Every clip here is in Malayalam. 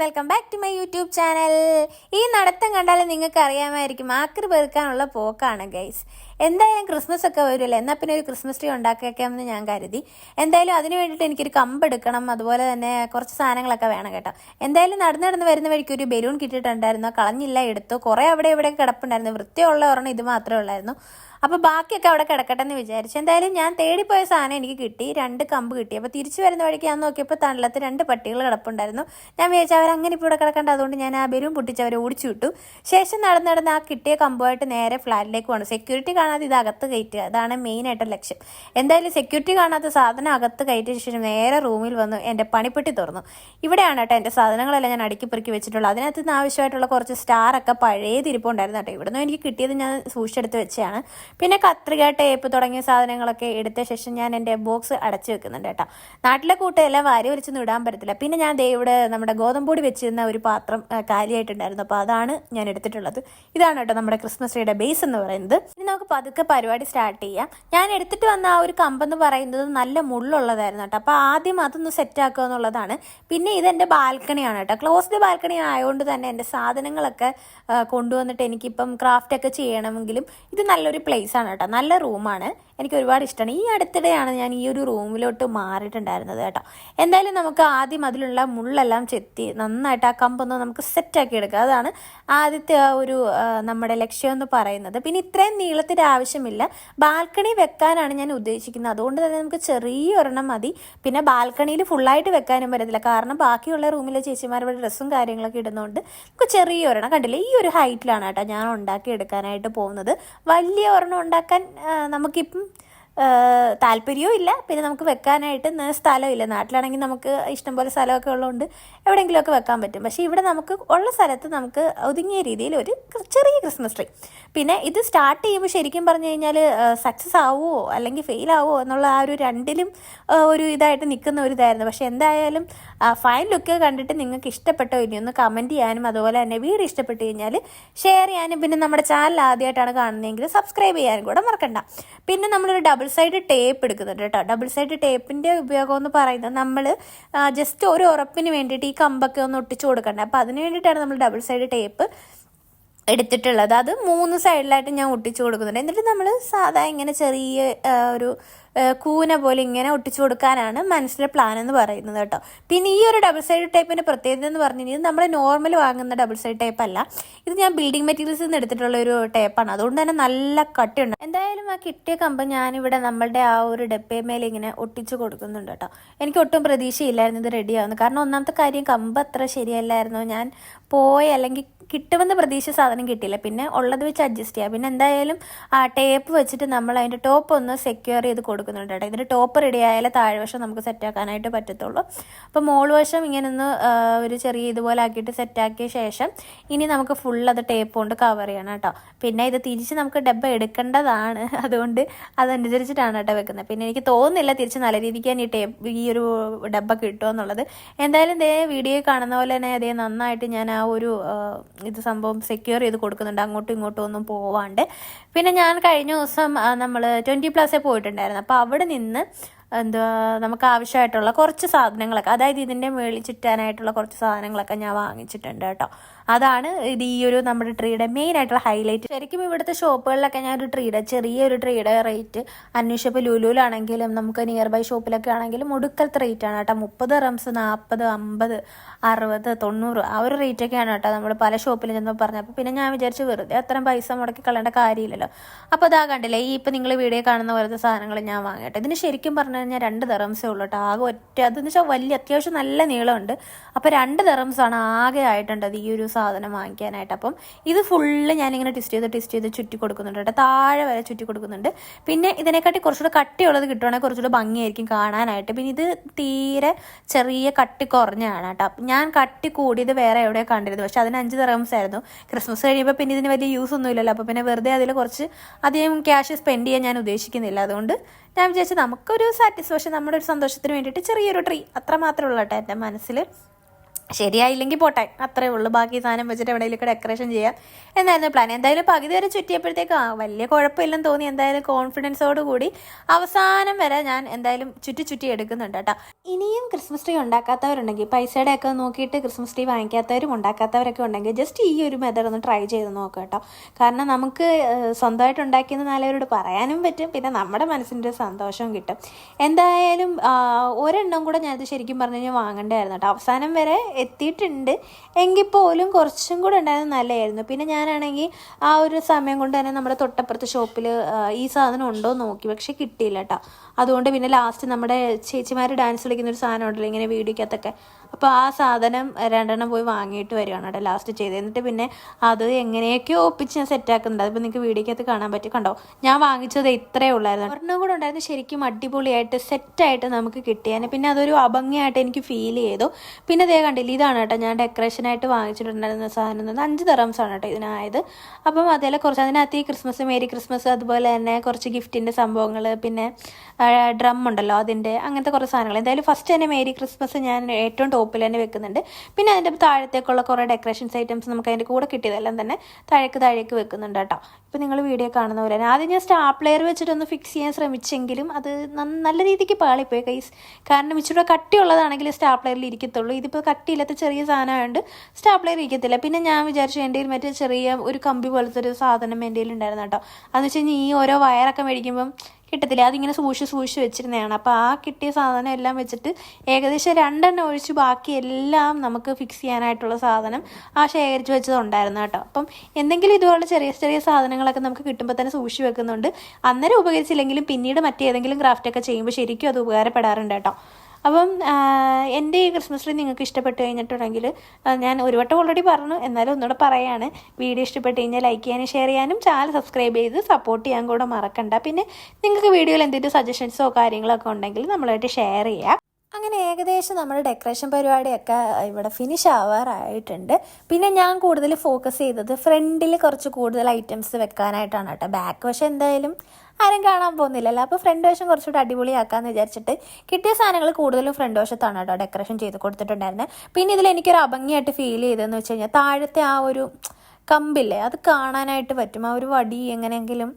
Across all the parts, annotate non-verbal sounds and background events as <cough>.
Welcome back to my YouTube channel. ഈ നടത്തം കണ്ടാൽ നിങ്ങൾക്ക് അറിയാമായിരിക്കും ആക്രി പെറുക്കാനുള്ള പോക്കാണ് ഗൈസ്. എന്തായാലും ക്രിസ്മസ് ഒക്കെ വരുമല്ലോ. എന്നാൽ പിന്നെ ഒരു ക്രിസ്മസ് ട്രീ ഉണ്ടാക്കിയേക്കാമെന്ന് ഞാൻ കരുതി. എന്തായാലും അതിന് വേണ്ടിയിട്ട് എനിക്കൊരു കമ്പ് എടുക്കണം. അതുപോലെ തന്നെ കുറച്ച് സാധനങ്ങളൊക്കെ വേണം കേട്ടോ. എന്തായാലും നടന്ന് നടന്ന് വരുന്ന വഴിക്ക് ഒരു ബലൂൺ കിട്ടിയിട്ടുണ്ടായിരുന്നു. കളഞ്ഞില്ല എടുത്തു. കുറേ അവിടെ ഇവിടെ കിടപ്പുണ്ടായിരുന്നു. വൃത്തിയുള്ള ഒരെണ്ണം ഇത് മാത്രമേ ഉള്ളായിരുന്നു. അപ്പോൾ ബാക്കിയൊക്കെ അവിടെ കിടക്കട്ടെ എന്ന് വിചാരിച്ചു. എന്തായാലും ഞാൻ തേടിപ്പോയ സാധനം എനിക്ക് കിട്ടി. രണ്ട് കമ്പ് കിട്ടി. അപ്പോൾ തിരിച്ചു വരുന്ന വഴിക്ക് ഞാൻ നോക്കിയപ്പോൾ തണലത്ത് രണ്ട് പട്ടികൾ കിടപ്പുണ്ടായിരുന്നു. ഞാൻ വിചാരിച്ചു അവർ അങ്ങനെ ഇപ്പോൾ ഇവിടെ കിടക്കേണ്ട. അതുകൊണ്ട് ഞാൻ ആ ബലൂൺ പൊട്ടിച്ച് അവരെ ഓടിച്ചു വിട്ടു. ശേഷം നടന്ന് നടന്ന് ആ കിട്ടിയ കമ്പുമായിട്ട് നേരെ ഫ്ലാറ്റിലേക്ക് പോകണം സെക്യൂരിറ്റി കാണാതെ ഇത് അകത്ത് കയറ്റുക. അതാണ് മെയിനായിട്ട് ലക്ഷ്യം. എന്തായാലും സെക്യൂരിറ്റി കാണാത്ത സാധനം അകത്ത് കയറ്റിയ ശേഷം നേരെ റൂമിൽ വന്നു. എന്റെ പണിപ്പെട്ടി തുറന്നു. ഇവിടെയാണ് കേട്ടോ എന്റെ സാധനങ്ങളെല്ലാം ഞാൻ അടുക്കി പെറുക്കി വെച്ചിട്ടുള്ളത്. അതിനകത്ത് നിന്ന് ആവശ്യമായിട്ടുള്ള കുറച്ച് സ്റ്റാറൊക്കെ പഴയ തിരിപ്പുണ്ടായിരുന്നു കേട്ടോ. ഇവിടുന്ന് എനിക്ക് കിട്ടിയത് ഞാൻ സൂക്ഷിച്ചെടുത്ത് വെച്ചതാണ്. പിന്നെ കത്രിക ടേപ്പ് തുടങ്ങിയ സാധനങ്ങളൊക്കെ എടുത്ത ശേഷം ഞാൻ എന്റെ ബോക്സ് അടച്ചു വെക്കുന്നുണ്ട് കേട്ടോ. നാട്ടിലെ കൂട്ടെല്ലാം വാരി വലിച്ചൊന്നും ഇടാൻ പറ്റത്തില്ല. പിന്നെ ഞാൻ ദേ ഇവിടെ നമ്മുടെ ഗോതമ്പൊടി വെച്ചിരുന്ന ഒരു പാത്രം കാലിയായിട്ടുണ്ടായിരുന്നു. അപ്പോൾ അതാണ് ഞാൻ എടുത്തിട്ടുള്ളത്. ഇതാണ് കേട്ടോ നമ്മുടെ ക്രിസ്മസ് ട്രീയുടെ ബേസ് എന്ന് പറയുന്നത്. ഇനി നമുക്ക് പതുക്കെ പരിപാടി സ്റ്റാർട്ട് ചെയ്യാം. ഞാൻ എടുത്തിട്ട് വന്ന ആ ഒരു കമ്പെന്ന് പറയുന്നത് നല്ല മുള്ളുള്ളതായിരുന്നു കേട്ടോ. അപ്പോൾ ആദ്യം അതൊന്ന് സെറ്റ് ആക്കുക എന്നുള്ളതാണ്. പിന്നെ ഇതെന്റെ ബാൽക്കണിയാണ് കേട്ടോ. ക്ലോസ്ഡ് ബാൽക്കണി ആയതുകൊണ്ട് തന്നെ എന്റെ സാധനങ്ങളൊക്കെ കൊണ്ടുവന്നിട്ട് എനിക്കിപ്പം ക്രാഫ്റ്റൊക്കെ ചെയ്യണമെങ്കിലും ഇത് നല്ലൊരു പ്ലേസ് ആണ് കേട്ടോ. നല്ല റൂമാണ് എനിക്ക് ഒരുപാട് ഇഷ്ടമാണ് ഈ അടുത്തിടെയാണ് ഞാൻ ഈ ഒരു റൂമിലോട്ട് മാറിയിട്ടുണ്ടായിരുന്നത് കേട്ടോ. എന്തായാലും നമുക്ക് ആദ്യം അതിലുള്ള മുള്ളെല്ലാം ചെത്തി നന്നായിട്ട് ആ കമ്പൊന്ന് നമുക്ക് സെറ്റാക്കി എടുക്കുക അതാണ് ആദ്യത്തെ ആ ഒരു നമ്മുടെ ലക്ഷ്യം എന്ന് പറയുന്നത്. പിന്നെ ഇത്രയും നീളത്തിന്റെ ആവശ്യമില്ല. ബാൽക്കണി വെക്കാനാണ് ഞാൻ ഉദ്ദേശിക്കുന്നത്. അതുകൊണ്ട് തന്നെ നമുക്ക് ചെറിയ ഒരെണ്ണം മതി. പിന്നെ ബാൽക്കണിയിൽ ഫുള്ളായിട്ട് വെക്കാനും പറ്റത്തില്ല. കാരണം ബാക്കിയുള്ള റൂമിലെ ചേച്ചിമാരുടെ ഡ്രസ്സും കാര്യങ്ങളൊക്കെ ഇടുന്നതുകൊണ്ട് നമുക്ക് ചെറിയ ഒരെണ്ണം കണ്ടില്ലേ? ഈ ഒരു ഹൈറ്റിലാണ് കേട്ടോ ഞാൻ ഉണ്ടാക്കി എടുക്കാനായിട്ട് പോകുന്നത്. വലിയ ഒരെണ്ണം ഉണ്ടാക്കാൻ നമുക്കിപ്പം താല്പര്യവും ഇല്ല. പിന്നെ നമുക്ക് വെക്കാനായിട്ട് സ്ഥലമില്ല നാട്ടിലാണെങ്കിൽ നമുക്ക് ഇഷ്ടംപോലെ സ്ഥലമൊക്കെ ഉള്ളതുകൊണ്ട് എവിടെയെങ്കിലുമൊക്കെ വെക്കാൻ പറ്റും. പക്ഷേ ഇവിടെ നമുക്ക് ഉള്ള സ്ഥലത്ത് നമുക്ക് ഒതുങ്ങിയ രീതിയിൽ ഒരു ചെറിയ ക്രിസ്മസ് ട്രീ. പിന്നെ ഇത് സ്റ്റാർട്ട് ചെയ്യുമ്പോൾ ശരിക്കും പറഞ്ഞു കഴിഞ്ഞാൽ സക്സസ് ആവുമോ അല്ലെങ്കിൽ ഫെയിൽ ആവുമോ എന്നുള്ള ആ ഒരു രണ്ടിലും ഒരു ഇതായിട്ട് നിൽക്കുന്ന ഒരു ഇതായിരുന്നു. പക്ഷേ എന്തായാലും ഫൈൻ ലുക്ക് കണ്ടിട്ട് നിങ്ങൾക്ക് ഇഷ്ടപ്പെട്ടോ ഇനി ഒന്ന് കമന്റ് ചെയ്യാനും അതുപോലെ തന്നെ വീഡിയോ ഇഷ്ടപ്പെട്ട് കഴിഞ്ഞാൽ ഷെയർ ചെയ്യാനും പിന്നെ നമ്മുടെ ചാനൽ ആദ്യമായിട്ടാണ് കാണുന്നതെങ്കിൽ സബ്സ്ക്രൈബ് ചെയ്യാനും കൂടെ മറക്കണ്ട. പിന്നെ നമ്മളൊരു ഡബിൾ സൈഡ് ടേപ്പ് എടുക്കുന്നുണ്ട് കേട്ടോ. ഡബിൾ സൈഡ് ടേപ്പിന്റെ ഉപയോഗം എന്ന് പറയുന്നത് നമ്മൾ ജസ്റ്റ് ഒരു ഉറപ്പിന് വേണ്ടിയിട്ട് ഈ കമ്പൊക്കെ ഒന്ന് ഒട്ടിച്ചു കൊടുക്കണ്ടേ. അപ്പോൾ അതിന് വേണ്ടിയിട്ടാണ് നമ്മൾ ഡബിൾ സൈഡ് ടേപ്പ് എടുത്തിട്ടുള്ളത്. അത് മൂന്ന് സൈഡിലായിട്ട് ഞാൻ ഒട്ടിച്ചു കൊടുക്കുന്നുണ്ട്. എന്നിട്ട് നമ്മൾ സാധാ ഇങ്ങനെ ചെറിയ ഒരു കൂന പോലെ ഇങ്ങനെ ഒട്ടിച്ചു കൊടുക്കാനാണ് മനസ്സിലെ പ്ലാൻ എന്ന് പറയുന്നത് കേട്ടോ. പിന്നെ ഈ ഒരു ഡബിൾ സൈഡ് ടൈപ്പിന്റെ പ്രത്യേകത എന്ന് പറഞ്ഞു കഴിഞ്ഞാൽ നമ്മൾ നോർമൽ വാങ്ങുന്ന ഡബിൾ സൈഡ് ടൈപ്പ് അല്ല. ഇത് ഞാൻ ബിൽഡിംഗ് മെറ്റീരിയൽസിൽ നിന്ന് എടുത്തിട്ടുള്ള ഒരു ടേപ്പാണ് അതുകൊണ്ട് തന്നെ നല്ല കട്ടിയുണ്ട്. എന്തായാലും ആ കിട്ടിയ കമ്പ് ഞാനിവിടെ നമ്മളുടെ ആ ഒരു ഡപ്പയമേൽ ഇങ്ങനെ ഒട്ടിച്ചു കൊടുക്കുന്നുണ്ട് കേട്ടോ. എനിക്ക് ഒട്ടും പ്രതീക്ഷയില്ലായിരുന്നു ഇത് റെഡിയാവുന്നത് കാരണം ഒന്നാമത്തെ കാര്യം കമ്പ് അത്ര ശരിയല്ലായിരുന്നു? ഞാൻ പോയി അല്ലെങ്കിൽ കിട്ടുമെന്ന് പ്രതീക്ഷ സാധനം കിട്ടിയില്ല. പിന്നെ ഉള്ളത് വെച്ച് അഡ്ജസ്റ്റ് ചെയ്യാം. പിന്നെ എന്തായാലും ആ ടേപ്പ് വെച്ചിട്ട് നമ്മൾ അതിന്റെ ടോപ്പ് ഒന്ന് സെക്യൂർ ചെയ്ത് കൊടുക്കുന്നുണ്ട് കേട്ടോ. ഇതിന്റെ ടോപ്പ് റെഡി ആയാലേ താഴ്വശം നമുക്ക് സെറ്റാക്കാനായിട്ട് പറ്റത്തുള്ളൂ. അപ്പോൾ മോൾ വശം ഇങ്ങനെ ഒന്ന് ഒരു ചെറിയ ഇതുപോലെ ആക്കിയിട്ട് സെറ്റാക്കിയ ശേഷം ഇനി നമുക്ക് ഫുൾ അത് ടേപ്പ് കൊണ്ട് കവർ ചെയ്യണം കേട്ടോ. പിന്നെ ഇത് തിരിച്ച് നമുക്ക് ഡബ്ബ എടുക്കേണ്ടതാണ്. <laughs> അതുകൊണ്ട് അതനുസരിച്ചിട്ടാണ് കേട്ടോ വെക്കുന്നത്. പിന്നെ എനിക്ക് തോന്നുന്നില്ല തിരിച്ച് നല്ല രീതിക്ക് തന്നെ ഈ ടേപ്പ് ഈ ഒരു ഡബ്ബ കിട്ടുമെന്നുള്ളത് എന്തായാലും ഇതേ വീഡിയോ കാണുന്ന പോലെ തന്നെ അതേ നന്നായിട്ട് ഞാൻ ആ ഒരു ഇത് സംഭവം സെക്യൂർ ചെയ്ത് കൊടുക്കുന്നുണ്ട്. അങ്ങോട്ടും ഇങ്ങോട്ടും ഒന്നും പോവാണ്ട്. പിന്നെ ഞാൻ കഴിഞ്ഞ ദിവസം നമ്മൾ ട്വന്റി പ്ലസ്സിൽ പോയിട്ടുണ്ടായിരുന്നു. അപ്പോൾ അവിടെ നിന്ന് എന്തുവാ നമുക്ക് ആവശ്യമായിട്ടുള്ള കുറച്ച് സാധനങ്ങളൊക്കെ അതായത് ഇതിന്റെ മേളിൽ ചുറ്റാനായിട്ടുള്ള കുറച്ച് സാധനങ്ങളൊക്കെ ഞാൻ വാങ്ങിച്ചിട്ടുണ്ട് കേട്ടോ. അതാണ് ഇത് ഈ ഒരു നമ്മുടെ ട്രീയുടെ മെയിൻ ആയിട്ടുള്ള ഹൈലൈറ്റ് ശരിക്കും ഇവിടുത്തെ ഷോപ്പുകളിലൊക്കെ ഞാൻ ഒരു ട്രീയുടെ ചെറിയൊരു ട്രീയുടെ റേറ്റ് അന്വേഷിച്ചപ്പോൾ ലുലുവിലാണെങ്കിലും നമുക്ക് നിയർ ബൈ ഷോപ്പിലൊക്കെ ആണെങ്കിലും ഒടുക്കലത്തെ റേറ്റ് ആണ് കേട്ടോ. മുപ്പത് റംസ് നാൽപ്പത് അമ്പത് അറുപത് തൊണ്ണൂറ് ആ ഒരു റേറ്റൊക്കെയാണ് കേട്ടോ നമ്മൾ പല ഷോപ്പിലും ചെന്ന് പറഞ്ഞപ്പോൾ പിന്നെ ഞാൻ വിചാരിച്ചു വെറുതെ അത്രയും പൈസ മുടക്കി കളയേണ്ട കാര്യമില്ലല്ലോ. അപ്പോൾ അതാ കണ്ടില്ലേ ഈ ഇപ്പം നിങ്ങൾ വീഡിയോ കാണുന്ന പോലത്തെ സാധനങ്ങൾ ഞാൻ വാങ്ങട്ടെ. ഇതിന് ശരിക്കും പറഞ്ഞു കഴിഞ്ഞാൽ രണ്ട് തെറംസേ ഉള്ളൂ കേട്ടോ. ആകെ ഒറ്റ അതെന്ന് വെച്ചാൽ വലിയ അത്യാവശ്യം നല്ല നീളമുണ്ട്. അപ്പോൾ രണ്ട് തെറംസാണ് ആകെ ആയിട്ടുണ്ടത് ഈ ഒരു സാധനം വാങ്ങിക്കാനായിട്ട്. അപ്പം ഇത് ഫുള്ള് ഞാനിങ്ങനെ ട്വിസ്റ്റ് ചെയ്ത് ട്വിസ്റ്റ് ചെയ്ത് ചുറ്റി കൊടുക്കുന്നുണ്ട് കേട്ടോ. താഴെ വരെ ചുറ്റി കൊടുക്കുന്നുണ്ട്. പിന്നെ ഇതിനെക്കാട്ടി കുറച്ചുകൂടെ കട്ടിയുള്ളത് കിട്ടുവാണെങ്കിൽ കുറച്ചുകൂടെ ഭംഗിയായിരിക്കും കാണാനായിട്ട്. പിന്നെ ഇത് തീരെ ചെറിയ കട്ടി കുറഞ്ഞാണ് കേട്ടോ. ഞാൻ കട്ടി കൂടിയത് വേറെ എവിടെയോ കണ്ടിരുന്നു പക്ഷെ അതിന് അഞ്ച് തെറംസ് ആയിരുന്നു. ക്രിസ്മസ് കഴിയുമ്പോൾ പിന്നെ ഇതിന് വലിയ യൂസ് ഒന്നും ഇല്ലല്ലോ അപ്പോൾ പിന്നെ വെറുതെ അതിൽ കുറച്ച് അധികം ക്യാഷ് സ്പെൻഡ് ചെയ്യാൻ ഞാൻ ഉദ്ദേശിക്കുന്നില്ല. അതുകൊണ്ട് ഞാൻ വിചാരിച്ചു നമുക്കൊരു സാറ്റിസ്ഫാക്ഷൻ നമ്മുടെ ഒരു സന്തോഷത്തിന് വേണ്ടിയിട്ട് ചെറിയൊരു ട്രീ അത്ര മാത്രമേ ഉള്ളൂ കേട്ടോ എന്റെ മനസ്സിൽ ശരിയായില്ലെങ്കിൽ പോട്ടെ. അത്രേ ഉള്ളൂ. ബാക്കി സാധനം വെച്ചിട്ട് എവിടെയെങ്കിലും ഡെക്കറേഷൻ ചെയ്യാം. എന്നായിരുന്നു പ്ലാൻ എന്തായാലും പകുതി വരെ ചുറ്റിയപ്പോഴത്തേക്ക് വലിയ കുഴപ്പമില്ലെന്ന് തോന്നി. എന്തായാലും കോൺഫിഡൻസോട് കൂടി അവസാനം വരെ ഞാൻ എന്തായാലും ചുറ്റി ചുറ്റി എടുക്കുന്നുണ്ട് കേട്ടോ. ഇനിയും ക്രിസ്മസ് ട്രീ ഉണ്ടാക്കാത്തവരുണ്ടെങ്കിൽ പൈസയുടെ ഒക്കെ നോക്കിയിട്ട് ക്രിസ്മസ് ട്രീ വാങ്ങിക്കാത്തവരും ഉണ്ടാക്കാത്തവരൊക്കെ ഉണ്ടെങ്കിൽ ജസ്റ്റ് ഈ ഒരു മെത്തേഡ് ഒന്ന് ട്രൈ ചെയ്ത് നോക്കുക കേട്ടോ. കാരണം നമുക്ക് സ്വന്തമായിട്ട് ഉണ്ടാക്കിയെന്ന് നാലുപേരോട് പറയാനും പറ്റും. പിന്നെ നമ്മുടെ മനസ്സിന്റെ സന്തോഷവും കിട്ടും. എന്തായാലും ഒരെണ്ണം കൂടെ ഞാനത് ശരിക്കും പറഞ്ഞു കഴിഞ്ഞാൽ വാങ്ങണ്ടായിരുന്നു കേട്ടോ. അവസാനം വരെ എത്തിയിട്ടുണ്ട്. എങ്കിൽ പോലും കുറച്ചും കൂടെ ഉണ്ടായിരുന്നു നല്ലതായിരുന്നു. പിന്നെ ഞാനാണെങ്കിൽ ആ ഒരു സമയം കൊണ്ട് തന്നെ നമ്മുടെ തൊട്ടപ്പുറത്ത് ഷോപ്പിൽ ഈ സാധനം ഉണ്ടോ നോക്കി. പക്ഷെ കിട്ടിയില്ല കേട്ടോ. അതുകൊണ്ട് പിന്നെ ലാസ്റ്റ് നമ്മുടെ ചേച്ചിമാർ ഡാൻസ് കളിക്കുന്ന ഒരു സാധനം ഉണ്ടല്ലോ ഇങ്ങനെ വീഡിയോക്കകത്തൊക്കെ. അപ്പോൾ ആ സാധനം രണ്ടെണ്ണം പോയി വാങ്ങിയിട്ട് വരികയാണ് കേട്ടോ ലാസ്റ്റ് ചെയ്ത് എന്നിട്ട് പിന്നെ അത് എങ്ങനെയൊക്കെയോ ഒപ്പിച്ച് ഞാൻ സെറ്റാക്കുന്നുണ്ട് അതിപ്പോൾ നിങ്ങൾക്ക് വീഡിയോക്കകത്ത് കാണാൻ പറ്റും കണ്ടോ? ഞാൻ വാങ്ങിച്ചത് ഇത്രയേ ഉള്ളായിരുന്നു. ഒരെണ്ണം കൂടെ ഉണ്ടായിരുന്നു. ശരിക്കും അടിപൊളിയായിട്ട് സെറ്റായിട്ട് നമുക്ക് കിട്ടിയാൽ പിന്നെ അതൊരു അഭംഗിയായിട്ട് എനിക്ക് ഫീൽ ചെയ്തു. പിന്നെ അതേ കണ്ടില്ല ഇതാണ് കേട്ടോ ഞാൻ ഡെക്കറേഷനായിട്ട് വാങ്ങിച്ചിട്ടുണ്ടായിരുന്ന സാധനം എന്ന് അഞ്ച് തെറംസ് ആണ് കേട്ടോ ഇതിനായത് അപ്പം അതേപോലെ കുറച്ച് അതിനകത്ത് ഈ ക്രിസ്മസ് മേരി ക്രിസ്മസ് അതുപോലെ തന്നെ കുറച്ച് ഗിഫ്റ്റിന്റെ സംഭവങ്ങൾ പിന്നെ ഡ്രം ഉണ്ടല്ലോ അതിന്റെ അങ്ങനത്തെ കുറച്ച് സാധനങ്ങൾ എന്തായാലും ഫസ്റ്റ് തന്നെ മേരി ക്രിസ്മസ് ഞാൻ ഏറ്റവും ടോപ്പിൽ തന്നെ വെക്കുന്നുണ്ട്. പിന്നെ അതിന്റെ താഴത്തേക്കുള്ള കുറേ ഡെക്കറേഷൻസ് ഐറ്റംസ് നമുക്ക് അതിന്റെ കൂടെ കിട്ടിയതെല്ലാം തന്നെ താഴേക്ക് താഴേക്ക് വെക്കുന്നുണ്ട് കേട്ടോ. ഇപ്പം നിങ്ങൾ വീഡിയോ കാണുന്ന പോലെ തന്നെ ആദ്യം ഞാൻ സ്റ്റാപ്ലെയർ വെച്ചിട്ടൊന്ന് ഫിക്സ് ചെയ്യാൻ ശ്രമിച്ചെങ്കിലും അത് നല്ല രീതിക്ക് പാളിപ്പോയി കൈസ് കാരണം ഇച്ചിരി കട്ടിയുള്ളതാണെങ്കിൽ സ്റ്റാപ്ലെയറിൽ ഇരിക്കത്തുള്ളൂ. ഇതിപ്പോൾ കട്ടിയില്ലാത്ത ചെറിയ സാധനമായതുകൊണ്ട് സ്റ്റാപ്ലെയർ ഇരിക്കത്തില്ല. പിന്നെ ഞാൻ വിചാരിച്ചു എന്റെ മറ്റേ ചെറിയ ഒരു കമ്പി പോലത്തെ ഒരു സാധനം എന്റെ കയ്യിൽ ഉണ്ടായിരുന്നു കേട്ടോ. അതെന്ന് വെച്ച് കഴിഞ്ഞാൽ ഈ ഓരോ വയറൊക്കെ മേടിക്കുമ്പം കിട്ടത്തില്ല. അതിങ്ങനെ സൂക്ഷിച്ച് സൂക്ഷിച്ച് വെച്ചിരുന്നതാണ്. അപ്പോൾ ആ കിട്ടിയ സാധനം എല്ലാം വെച്ചിട്ട് ഏകദേശം രണ്ടെണ്ണം ഒഴിച്ച് ബാക്കി എല്ലാം നമുക്ക് ഫിക്സ് ചെയ്യാനായിട്ടുള്ള സാധനം ആ ശേഖരിച്ച് വെച്ചതുണ്ടായിരുന്നു കേട്ടോ. അപ്പം എന്തെങ്കിലും ഇതുപോലെ ചെറിയ ചെറിയ സാധനങ്ങളൊക്കെ നമുക്ക് കിട്ടുമ്പോൾ തന്നെ സൂക്ഷിച്ച് വെക്കുന്നുണ്ട്. അന്നേരം ഉപകരിച്ചില്ലെങ്കിലും പിന്നീട് മറ്റേതെങ്കിലും ക്രാഫ്റ്റൊക്കെ ചെയ്യുമ്പോൾ ശരിക്കും അത് ഉപകാരപ്പെടാറുണ്ട് കേട്ടോ. അപ്പം എന്റെ ഈ ക്രിസ്മസ് ട്രീ നിങ്ങൾക്ക് ഇഷ്ടപ്പെട്ട് കഴിഞ്ഞിട്ടുണ്ടെങ്കിൽ ഞാൻ ഒരു വട്ടം ഓൾറെഡി പറഞ്ഞു. എന്നാലും ഒന്നുകൂടെ പറയാണ്. വീഡിയോ ഇഷ്ടപ്പെട്ട് കഴിഞ്ഞാൽ ലൈക്ക് ചെയ്യാനും ഷെയർ ചെയ്യാനും ചാനൽ സബ്സ്ക്രൈബ് ചെയ്ത് സപ്പോർട്ട് ചെയ്യാൻ കൂടെ മറക്കണ്ട. പിന്നെ നിങ്ങൾക്ക് വീഡിയോയിൽ എന്തെങ്കിലും സജഷൻസോ കാര്യങ്ങളൊക്കെ ഉണ്ടെങ്കിൽ നമ്മളായിട്ട് ഷെയർ ചെയ്യാം. അങ്ങനെ ഏകദേശം നമ്മുടെ ഡെക്കറേഷൻ പരിപാടിയൊക്കെ ഇവിടെ ഫിനിഷ് ആവാറായിട്ടുണ്ട്. പിന്നെ ഞാൻ കൂടുതൽ ഫോക്കസ് ചെയ്തത് ഫ്രണ്ടിൽ കുറച്ച് കൂടുതൽ ഐറ്റംസ് വെക്കാനായിട്ടാണ് കേട്ടോ. ബാക്ക് വശം എന്തായാലും ആരും കാണാൻ പോകുന്നില്ലല്ലോ. അപ്പോൾ ഫ്രണ്ട് വശം കുറച്ചുകൂടി അടിപൊളിയാക്കാമെന്ന് വിചാരിച്ചിട്ട് കിട്ടിയ സാധനങ്ങൾ കൂടുതലും ഫ്രണ്ട് വശത്താണ് കേട്ടോ ഡെക്കറേഷൻ ചെയ്ത് കൊടുത്തിട്ടുണ്ടായിരുന്നത് പിന്നെ ഇതിൽ എനിക്കൊരു അഭംഗിയായിട്ട് ഫീൽ ചെയ്തതെന്ന് വെച്ച് കഴിഞ്ഞാൽ താഴത്തെ ആ ഒരു കമ്പില്ലേ? അത് കാണാനായിട്ട് പറ്റും. ആ ഒരു വടി എങ്ങനെയെങ്കിലും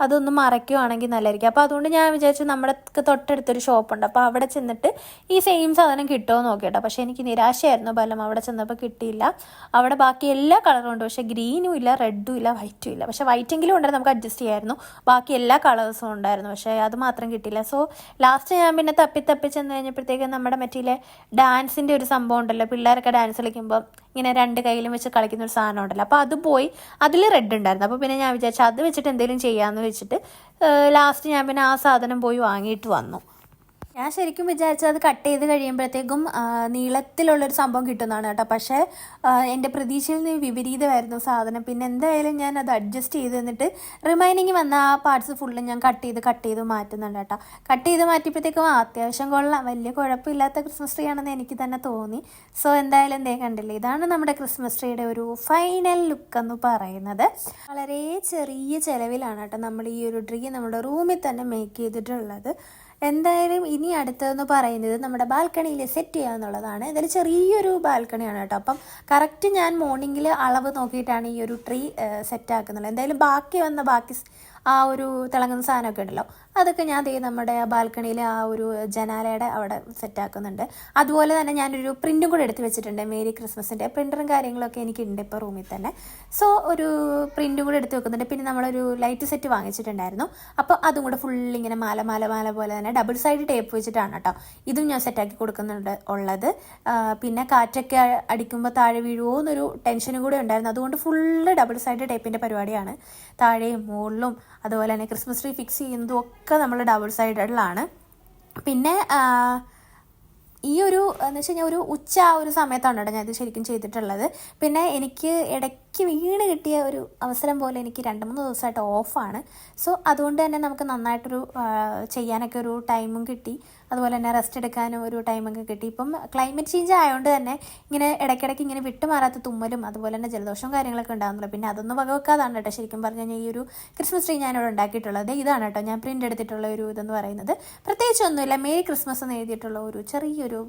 അതൊന്ന് മറയ്ക്കുവാണെങ്കിൽ നല്ലതായിരിക്കും. അപ്പോൾ അതുകൊണ്ട് ഞാൻ വിചാരിച്ചു നമ്മുടെ തൊട്ടടുത്തൊരു ഷോപ്പുണ്ട്. അപ്പോൾ അവിടെ ചെന്നിട്ട് ഈ സെയിം സാധനം കിട്ടുമോ നോക്കിയിട്ടോ. പക്ഷേ എനിക്ക് നിരാശയായിരുന്നു ബലം അവിടെ ചെന്നപ്പോൾ കിട്ടിയില്ല. അവിടെ ബാക്കി എല്ലാ കളറും ഉണ്ട്. പക്ഷേ ഗ്രീനും ഇല്ല റെഡും ഇല്ല വൈറ്റും ഇല്ല. പക്ഷേ വൈറ്റെങ്കിലും ഉണ്ടായിരുന്നു നമുക്ക് അഡ്ജസ്റ്റ് ചെയ്യായിരുന്നു. ബാക്കി എല്ലാ കളേഴ്സും ഉണ്ടായിരുന്നു. പക്ഷേ അത് മാത്രം കിട്ടിയില്ല. സോ ലാസ്റ്റ് ഞാൻ പിന്നെ തപ്പി തപ്പി ചെന്ന് കഴിഞ്ഞപ്പോഴത്തേക്കും നമ്മുടെ മറ്റേ ഡാൻസിന്റെ ഒരു സംഭവം ഉണ്ടല്ലോ. പിള്ളേരൊക്കെ ഡാൻസ് കളിക്കുമ്പോൾ ഇങ്ങനെ രണ്ട് കയ്യിലും വെച്ച് കളിക്കുന്ന ഒരു സാധനം ഉണ്ടല്ലോ. അപ്പോൾ അത് പോയി. അതിൽ റെഡ് ഉണ്ടായിരുന്നു. അപ്പോൾ പിന്നെ ഞാൻ വിചാരിച്ചു അത് വെച്ചിട്ട് എന്തെങ്കിലും ചെയ്യാമെന്ന് വെച്ചിട്ട് ലാസ്റ്റ് ഞാൻ പിന്നെ ആ സാധനം പോയി വാങ്ങിയിട്ട് വന്നു. ഞാൻ ശരിക്കും വിചാരിച്ചത് അത് കട്ട് ചെയ്ത് കഴിയുമ്പോഴത്തേക്കും നീളത്തിലുള്ളൊരു സംഭവം കിട്ടുന്നതാണ് കേട്ടോ. പക്ഷേ എന്റെ പ്രതീക്ഷയിൽ നിന്ന് വിപരീതമായിരുന്നു സാധനം. പിന്നെ എന്തായാലും ഞാൻ അത് അഡ്ജസ്റ്റ് ചെയ്ത് എന്നിട്ട് റിമൈനിങ് വന്ന ആ പാർട്സ് ഫുള്ള് ഞാൻ കട്ട് ചെയ്ത് കട്ട് ചെയ്ത് മാറ്റുന്നുണ്ട് കേട്ടോ. കട്ട് ചെയ്ത് മാറ്റിയപ്പോഴത്തേക്കും അത്യാവശ്യം കൊള്ളാം. വലിയ കുഴപ്പമില്ലാത്ത ക്രിസ്മസ് ട്രീ ആണെന്ന് എനിക്ക് തന്നെ തോന്നി. സോ എന്തായാലും എന്തേ കണ്ടില്ലേ ഇതാണ് നമ്മുടെ ക്രിസ്മസ് ട്രീയുടെ ഒരു ഫൈനൽ ലുക്ക് എന്ന് പറയുന്നത്. വളരെ ചെറിയ ചിലവിലാണ് കേട്ടോ നമ്മൾ ഈ ഒരു ട്രീ നമ്മുടെ റൂമിൽ തന്നെ മേക്ക് ചെയ്തിട്ടുള്ളത്. എന്തായാലും ഇനി അടുത്തതെന്ന് പറയുന്നത് നമ്മുടെ ബാൽക്കണിയിൽ സെറ്റ് ചെയ്യുക എന്നുള്ളതാണ് ഇതിൽ ചെറിയൊരു ബാൽക്കണിയാണ് കേട്ടോ. അപ്പം കറക്റ്റ് ഞാൻ മോർണിംഗിൽ അളവ് നോക്കിയിട്ടാണ് ഈ ഒരു ട്രീ സെറ്റ് ആക്കുന്നത്. എന്തായാലും ബാക്കി വന്ന ബാക്കി ആ ഒരു തിളങ്ങുന്ന സാധനമൊക്കെ ഉണ്ടല്ലോ. അതൊക്കെ ഞാൻ ദേ നമ്മുടെ ബാൽക്കണിയിലെ ആ ഒരു ജനാലയുടെ അവിടെ സെറ്റാക്കുന്നുണ്ട് അതുപോലെ തന്നെ ഞാനൊരു പ്രിന്റും കൂടെ എടുത്ത് വെച്ചിട്ടുണ്ട്. മേരി ക്രിസ്മസിന്റെ പ്രിന്ററും കാര്യങ്ങളൊക്കെ എനിക്കുണ്ട് ഇപ്പോൾ റൂമിൽ തന്നെ. സോ ഒരു പ്രിന്റും കൂടെ എടുത്ത് വെക്കുന്നുണ്ട്. പിന്നെ നമ്മളൊരു ലൈറ്റ് സെറ്റ് വാങ്ങിച്ചിട്ടുണ്ടായിരുന്നു. അപ്പോൾ അതും കൂടെ ഫുൾ ഇങ്ങനെ മാല മാല മാല പോലെ തന്നെ ഡബിൾ സൈഡ് ടേപ്പ് വെച്ചിട്ടാണ് കേട്ടോ ഇതും ഞാൻ സെറ്റാക്കി കൊടുക്കുന്നുണ്ട് ഉള്ളത്. പിന്നെ കാറ്റൊക്കെ അടിക്കുമ്പോൾ താഴെ വീഴുമോ എന്നൊരു ടെൻഷനും കൂടെ ഉണ്ടായിരുന്നു. അതുകൊണ്ട് ഫുള്ള് ഡബിൾ സൈഡ് ടേപ്പിന്റെ പരിപാടിയാണ്. താഴെയും മുകളിലും അതുപോലെ തന്നെ ക്രിസ്മസ് ട്രീ ഫിക്സ് ചെയ്യുന്നതും ഒക്കെ നമ്മൾ ഡബിൾ സൈഡഡിലാണ് പിന്നെ ഈ ഒരു എന്ന് വെച്ച് കഴിഞ്ഞാൽ ഒരു ഉച്ച ആ ഒരു സമയത്താണ് കേട്ടോ ഞാൻ ഇത് ശരിക്കും ചെയ്തിട്ടുള്ളത്. പിന്നെ എനിക്ക് ഇടയ്ക്ക് വീണ് കിട്ടിയ ഒരു അവസരം പോലെ എനിക്ക് രണ്ട് മൂന്ന് ദിവസമായിട്ട് ഓഫാണ് സോ അതുകൊണ്ട് തന്നെ നമുക്ക് നന്നായിട്ടൊരു ചെയ്യാനൊക്കെ ഒരു ടൈമും കിട്ടി. അതുപോലെ തന്നെ റെസ്റ്റ് എടുക്കാനും ഒരു ടൈമൊക്കെ കിട്ടി. ഇപ്പം ക്ലൈമറ്റ് ചേഞ്ച് ആയതുകൊണ്ട് തന്നെ ഇങ്ങനെ ഇടയ്ക്കിടയ്ക്ക് ഇങ്ങനെ വിട്ടുമാറാത്ത തുമ്മലും അതുപോലെ തന്നെ ജലദോഷവും കാര്യങ്ങളൊക്കെ ഉണ്ടാകുന്നുള്ളൂ പിന്നെ അതൊന്നും വകവെക്കാതാണ് കേട്ടോ ശരിക്കും പറഞ്ഞു കഴിഞ്ഞാൽ ഈ ഒരു ക്രിസ്മസ് ട്രീ ഞാനിവിടെ ഉണ്ടാക്കിയിട്ടുള്ളത്. ഇതാണ് കേട്ടോ ഞാൻ പ്രിന്റ് എടുത്തിട്ടുള്ള ഒരു ഇതെന്ന് പറയുന്നത്. പ്രത്യേകിച്ച് ഒന്നുമില്ല മേരി ക്രിസ്മസ് എന്ന് എഴുതിയിട്ടുള്ള ഒരു ചെറിയൊരു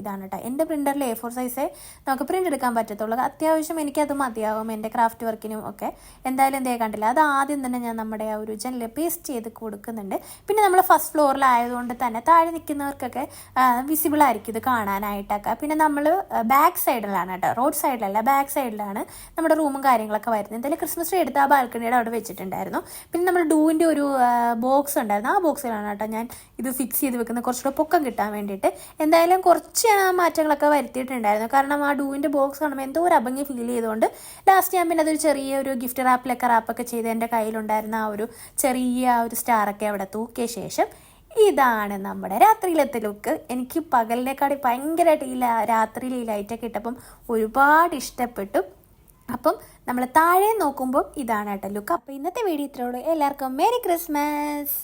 ഇതാണ് കേട്ടോ എന്റെ പ്രിന്ററിൽ എ ഫോർ സൈസേ നമുക്ക് പ്രിന്റ് എടുക്കാൻ പറ്റത്തുള്ളൂ. അത്യാവശ്യം എനിക്കത് മതിയാവും എന്റെ ക്രാഫ്റ്റ് വർക്കിനും ഒക്കെ. എന്തായാലും എന്തേ കണ്ടില്ല അത് ആദ്യം തന്നെ ഞാൻ നമ്മുടെ ആ ഒരു ജനലിൽ പേസ്റ്റ് ചെയ്ത് കൊടുക്കുന്നുണ്ട്. പിന്നെ നമ്മൾ ഫസ്റ്റ് ഫ്ലോറിലായതുകൊണ്ട് തന്നെ താഴെ നിൽക്കുന്നവർക്കൊക്കെ വിസിബിൾ ആയിരിക്കും ഇത് കാണാനായിട്ടൊക്കെ. പിന്നെ നമ്മൾ ബാക്ക് സൈഡിലാണ് കേട്ടോ റോഡ് സൈഡിലല്ല ബാക്ക് സൈഡിലാണ് നമ്മുടെ റൂമും കാര്യങ്ങളൊക്കെ വരുന്നത്. എന്തായാലും ക്രിസ്മസ് ട്രീ എടുത്ത് ആ ബാൽക്കണിയുടെ അവിടെ വെച്ചിട്ടുണ്ടായിരുന്നു. പിന്നെ നമ്മൾ ഡൂവിന്റെ ഒരു ബോക്സ് ഉണ്ടായിരുന്നു. ആ ബോക്സിലാണ് കേട്ടോ ഞാൻ ഇത് ഫിക്സ് ചെയ്ത് വെക്കുന്നത്. കുറച്ചുകൂടെ പൊക്കം കിട്ടാൻ വേണ്ടിയിട്ട്. എന്തായാലും കുറച്ച് മാറ്റങ്ങളൊക്കെ വരുത്തിയിട്ടുണ്ടായിരുന്നു. കാരണം ആ ഡൂവിന്റെ ബോക്സ് കാണുമ്പോൾ എന്തോ ഒരു അഭംഗി ഫീൽ ചെയ്തുകൊണ്ട് ലാസ്റ്റ് ഞാൻ പിന്നെ അതൊരു ചെറിയ ഒരു ഗിഫ്റ്റ് റാപ്പിലൊക്കെ റാപ്പൊക്കെ ചെയ്ത് എന്റെ കയ്യിലുണ്ടായിരുന്ന ആ ഒരു ചെറിയ ആ ഒരു സ്റ്റാറൊക്കെ അവിടെ തൂക്കിയ ശേഷം ഇതാണ് നമ്മുടെ രാത്രിയിലത്തെ ലുക്ക് എനിക്ക് പകലിനേക്കാടി ഭയങ്കരമായിട്ട് ഈ രാത്രിയിൽ ഈ ലൈറ്റൊക്കെ ഇട്ടപ്പം ഒരുപാട് ഇഷ്ടപ്പെട്ടു. അപ്പം നമ്മൾ താഴെ നോക്കുമ്പോൾ ഇതാണ് കേട്ടോ ലുക്ക്. അപ്പോൾ ഇന്നത്തെ വീഡിയോ ഇത്രേ ഉള്ളൂ. എല്ലാവർക്കും മേരി ക്രിസ്മസ്